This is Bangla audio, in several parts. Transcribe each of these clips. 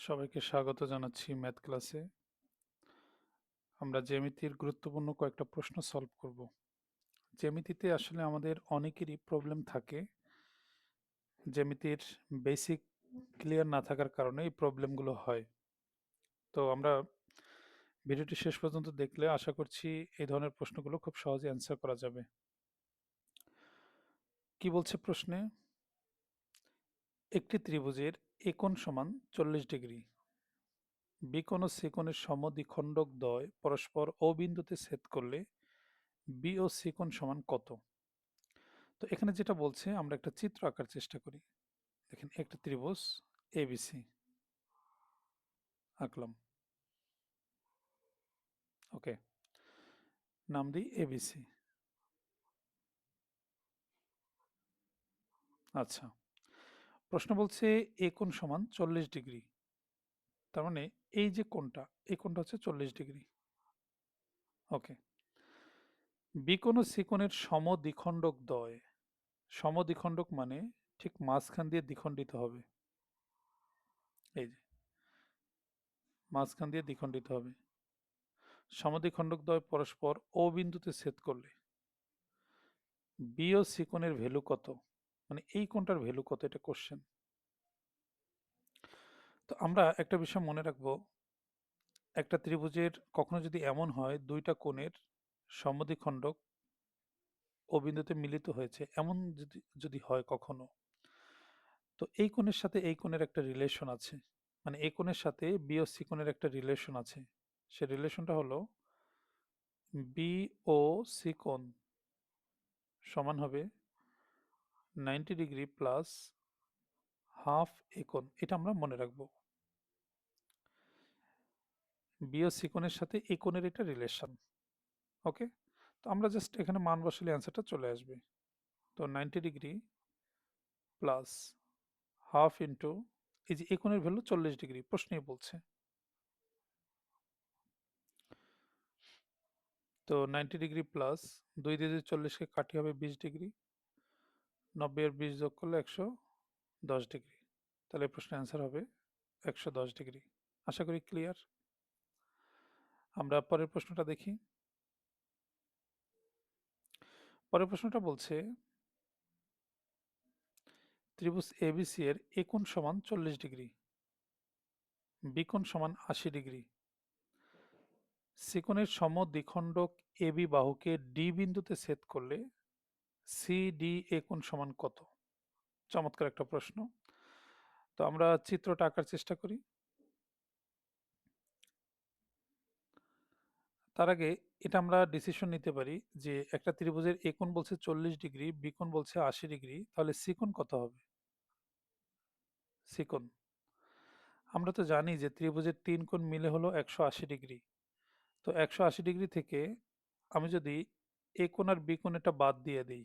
সবাইকে স্বাগত জানাচ্ছি ম্যাথ ক্লাসে। আমরা জ্যামিতির গুরুত্বপূর্ণ কয়েকটা প্রশ্ন সলভ করব। জ্যামিতিতে আসলে আমাদের অনেকেরই প্রবলেম থাকে। জ্যামিতির বেসিক ক্লিয়ার না থাকার কারণে এই প্রবলেমগুলো হয়। তো আমরা ভিডিওটি শেষ পর্যন্ত দেখলে আশা করছি এই ধরনের প্রশ্নগুলো খুব সহজে অ্যান্সার করা যাবে। কি বলছে প্রশ্নে? একটি ত্রিভুজের এ সমান ৪০ ডিগ্রি। বি কোণ ও সি কোণের সমদ্বিখণ্ডক দ্বয় পরস্পর ও বিন্দুতে ছেদ করলে বি ও সি কোণ সমান কত? তো এখানে যেটা বলছে, আমরা একটা চিত্র আঁকার চেষ্টা করি। দেখেন, একটা ত্রিভুজ এবিসি আঁকলাম। ওকে, নাম দিই এবিসি আচ্ছা প্রশ্ন বলছে, এ কোণ সমান চল্লিশ ডিগ্রি? তার মানে এই যে কোণটা, এই কোণটা হচ্ছে চল্লিশ ডিগ্রি। ওকে। বি কোণ ও সি কোণের সমদ্বিখণ্ডক দ্বয় সমদ্বিখণ্ডক মানে ঠিক মাঝখান দিয়ে দ্বিখণ্ডিত হবে। এই যে। মাঝখান দিয়ে দ্বিখণ্ডিত হবে। সমদ্বিখণ্ডক দ্বয় পরস্পর ও বিন্দুতে ছেদ করলে। বি ও সি কোণের ভ্যালু কত? মানে এই কোণটার ভ্যালু কত, এটা কোশ্চেন তো আমরা একটা বিষয় মনে রাখব, একটা ত্রিভুজের কখনো যদি এমন হয়, দুইটা কোণের সমদ্বিখণ্ডক ও বিন্দুতে মিলিত হয়েছে, এমন যদি যদি হয় কখনো, তো এই কোণের সাথে এই কোণের একটা রিলেশন আছে। মানে এই কোণের সাথে বি ও সি কোণের একটা রিলেশন আছে। সে রিলেশনটা হলো বি ও সি কোণ সমান হবে ninety degree plus half A কোণ এটা আমরা মনে রাখব। বি ও সি কোণের সাথে এ কোণের এটা রিলেশন ওকে তো আমরা জাস্ট এখানে মান বসালে অ্যান্সারটা চলে আসবে। তো ninety degree plus half into, এই যে এ কোণের ভ্যালু চল্লিশ ডিগ্রি, প্রশ্নই বলছে। তো নাইনটি ডিগ্রি প্লাস দুই দিয়ে চল্লিশকে কাটি হবে বিশ ডিগ্রি নব্বই এর বিশ যোগ করলে একশো দশ ডিগ্রি। তাহলে প্রশ্নের অ্যান্সার হবে একশো দশ ডিগ্রি। আশা করি ক্লিয়ার আমরা পরের প্রশ্নটা দেখি। পরের প্রশ্নটা বলছে, ত্রিভুজ এবিসি এর একোণ সমান চল্লিশ ডিগ্রি বিকোণ সমান আশি ডিগ্রি। সিকোণের সম দ্বিখণ্ডক এবি বাহুকে ডি বিন্দুতে ছেদ করলে সি ডি এ কোণ সমান কত? চমৎকার একটা প্রশ্ন। তো আমরা চিত্রটা আঁকার চেষ্টা করি। তার আগে এটা আমরা ডিসিশন নিতে পারি যে একটা ত্রিভুজের এ কোণ বলছে চল্লিশ ডিগ্রি বি বলছে আশি ডিগ্রি, তাহলে সি কোণ কত হবে? সি কোণ। আমরা তো জানি যে ত্রিভুজের তিন কোণ মিলে হলো একশো আশি ডিগ্রি। তো একশো আশি ডিগ্রি থেকে আমি যদি এ কোণ আর বি কোণ এটা বাদ দিয়ে দিই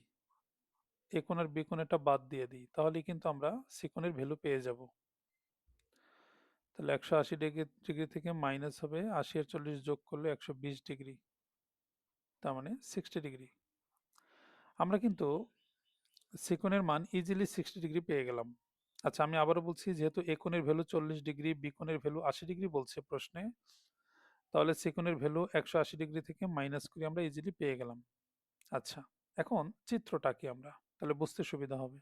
এ কোণ আর বি বাদ দিয়ে দিই তাহলে কিন্তু আমরা সি ভ্যালু পেয়ে যাব। তাহলে একশো আশি ডিগ্রি ডিগ্রি থেকে মাইনাস হবে, আশি আর চল্লিশ যোগ করলে একশো বিশ ডিগ্রি। তার মানে সিক্সটি ডিগ্রি। আমরা কিন্তু সিকোণের মান ইজিলি সিক্সটি ডিগ্রি পেয়ে গেলাম। আচ্ছা আমি আবারও বলছি, যেহেতু এ ভ্যালু চল্লিশ ডিগ্রি বি ভ্যালু আশি ডিগ্রি বলছে প্রশ্নে, তাহলে সিকোণের ভ্যালু একশো আশি ডিগ্রি থেকে মাইনাস করে আমরা ইজিলি পেয়ে গেলাম। আচ্ছা এখন চিত্রটা কি আমরা তাহলে বুঝতে সুবিধা হবে।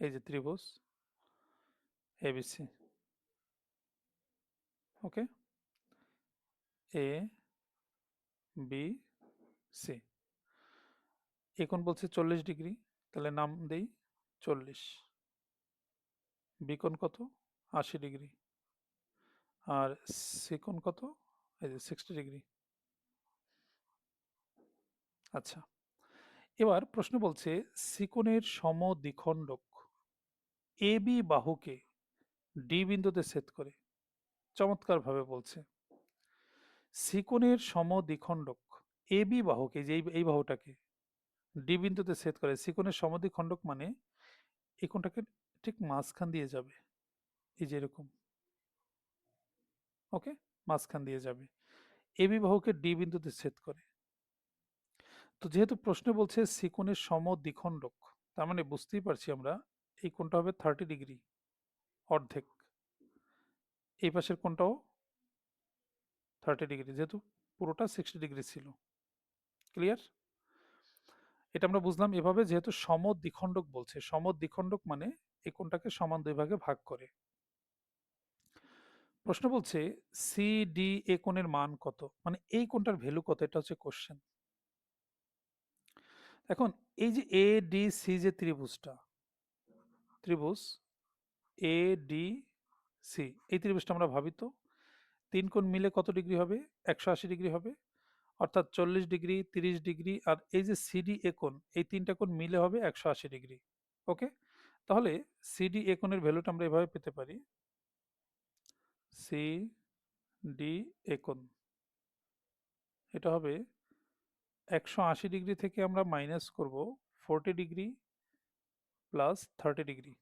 এই যে ত্রিভুজ ABC okay? A B C এখন বলছে চল্লিশ ডিগ্রি, তাহলে নাম দেই চল্লিশ। বিকোণ কত? আশি ডিগ্রি। আর সিকোণ কত? এই যে সিক্সটি ডিগ্রি। আচ্ছা। এবার প্রশ্ন বলছে, সিকোণের সম দ্বিখণ্ডক এ বি বাহুকে ডি বিন্দুতে ছেদ করে। চমৎকারভাবে বলছে। সিকোণের সম দ্বিখণ্ডক এ বি বাহুকে যে এই বাহুটাকে ডি বিন্দুতে ছেদ করে, সিকোণের সমদ্বিখণ্ডক মানে এই কোণটাকে ঠিক মাঝখান দিয়ে যাবে। এই যে এরকম। ওকে? মাঝখান দিয়ে যাবে। এ বি বাহুকে ডি বিন্দুতে ছেদ করে। তো যেহেতু প্রশ্ন বলছে সিকোণের সম দ্বিখণ্ডক তার মানে বুঝতেই পারছি আমরা এই কোণটা হবে থার্টি ডিগ্রি অর্ধেক। এই পাশের কোণটাও থার্টি ডিগ্রি যেহেতু পুরোটা সিক্সটি ডিগ্রি ছিল। ক্লিয়ার এটা আমরা বুঝলাম এভাবে যেহেতু সমদ্বিখণ্ডক বলছে, সমদ্বিখণ্ডক মানে এই কোণটাকে সমান দুই ভাগে ভাগ করে। প্রশ্ন বলছে সি ডি এ কোণের মান কত? মানে এই কোণটার ভ্যালু কত? এটা হচ্ছে কোশ্চেন এখন এই যে এ ডি সি যে ত্রিভুজটা, ত্রিভুজ এ ডি সি এই ত্রিভুজটা আমরা ভাবি তো, তিন কোণ মিলে কত ডিগ্রি হবে? একশো আশি ডিগ্রি হবে। অর্থাৎ চল্লিশ ডিগ্রি, তিরিশ ডিগ্রি আর এই যে সিডি এ কোণ, এই তিনটা কোণ মিলে হবে একশো আশি ডিগ্রি, ওকে? তাহলে সিডি এ কোণের ভ্যালুটা আমরা এভাবে পেতে পারি। সি ডি এ কোণ, এটা হবে একশো আশি ডিগ্রি থেকে আমরা মাইনাস করব forty degree plus thirty degree.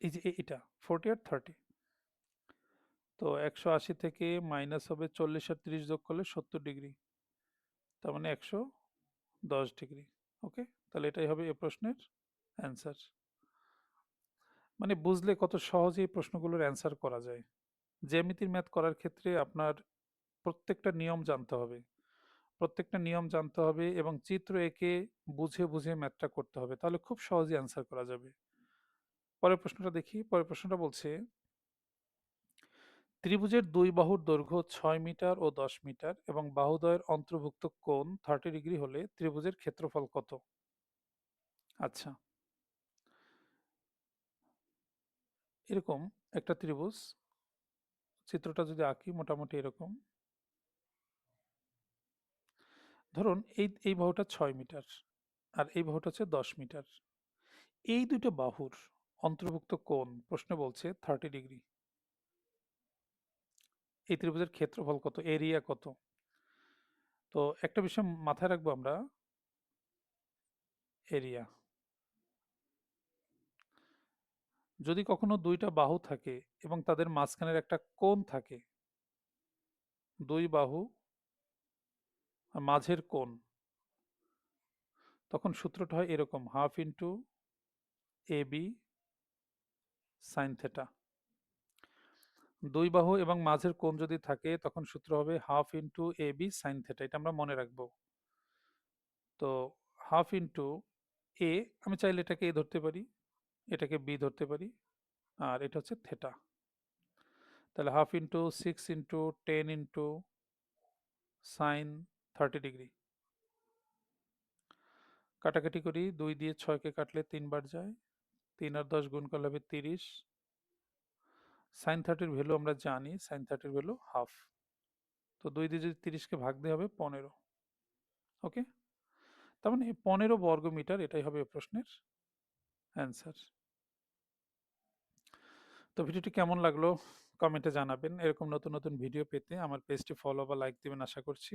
এই যে এটা, ফোরটি আর থার্টি। তো একশো আশি থেকে মাইনাস হবে চল্লিশ আর তিরিশ যোগ করলে সত্তর ডিগ্রি। তার মানে একশো দশ ডিগ্রি, ওকে? তাহলে এটাই হবে এ প্রশ্নের অ্যান্সার। মানে বুঝলে কত সহজে এই প্রশ্নগুলোর অ্যান্সার করা যায়। জ্যামিতির ম্যাথ করার ক্ষেত্রে আপনার প্রত্যেকটা নিয়ম জানতে হবে। প্রত্যেকটা নিয়ম জানতে হবে এবং চিত্র এঁকে বুঝে বুঝে ম্যাথটা করতে হবে। তাহলে খুব সহজে অ্যান্সার করা যাবে। পরের প্রশ্নটা দেখি। পরের প্রশ্নটা বলছে, ত্রিভুজের দুই বাহুর দৈর্ঘ্য ছয় মিটার ও দশ মিটার এবং বাহুদ্বয়ের অন্তর্ভুক্ত কোণ থার্টি ডিগ্রি হলে ত্রিভুজের ক্ষেত্রফল কত? আচ্ছা। এরকম একটা ত্রিভুজ, চিত্রটা যদি আঁকি, মোটামুটি এরকম। ধরুন এই এই বাহুটা ছয় মিটার আর এই বাহুটা হচ্ছে দশ মিটার। এই দুটো বাহুর অন্তর্ভুক্ত কোণ প্রশ্ন বলছে থার্টি ডিগ্রি এই ত্রিভুজের ক্ষেত্রফল কত? এরিয়া কত? তো একটা বিষয় মাথায় রাখব আমরা। এরিয়া যদি কখনো দুইটা বাহু থাকে এবং তাদের মাঝখানের একটা কোণ থাকে, দুই বাহু মাঝের কোণ। তখন সূত্রটা হয় এরকম half into A B sine theta দুই বাহু এবং মাঝের কোণ যদি থাকে, তখন সূত্র হবে half into A B sine theta এটা আমরা মনে রাখব। তো হাফ ইন্টু এ আমি চাইলে এটাকে এ ধরতে পারি, এটাকে বি ধরতে পারি, আর এটা হচ্ছে থেটা তাহলে half into six into ten into sine thirty degree. কাটাকাটি করি, দুই দিয়ে ছয়কে কাটলে তিনবার যায়, তিন আর দশ গুণ করলে হবে তিরিশ। সাইন থার্টির ভ্যালু আমরা জানি, সাইন থার্টির ভ্যালু হাফ। তো দুই দিয়ে যদি তিরিশকে ভাগ দিয়ে হবে পনেরো। ওকে? তার মানে পনেরো বর্গ মিটার এটাই হবে প্রশ্নের অ্যান্সার। তো ভিডিওটি কেমন লাগল কমেন্টে জানাবেন। এরকম নতুন নতুন ভিডিও পেতে আমার পেজটি ফলো বা লাইক দেবেন আশা করছি।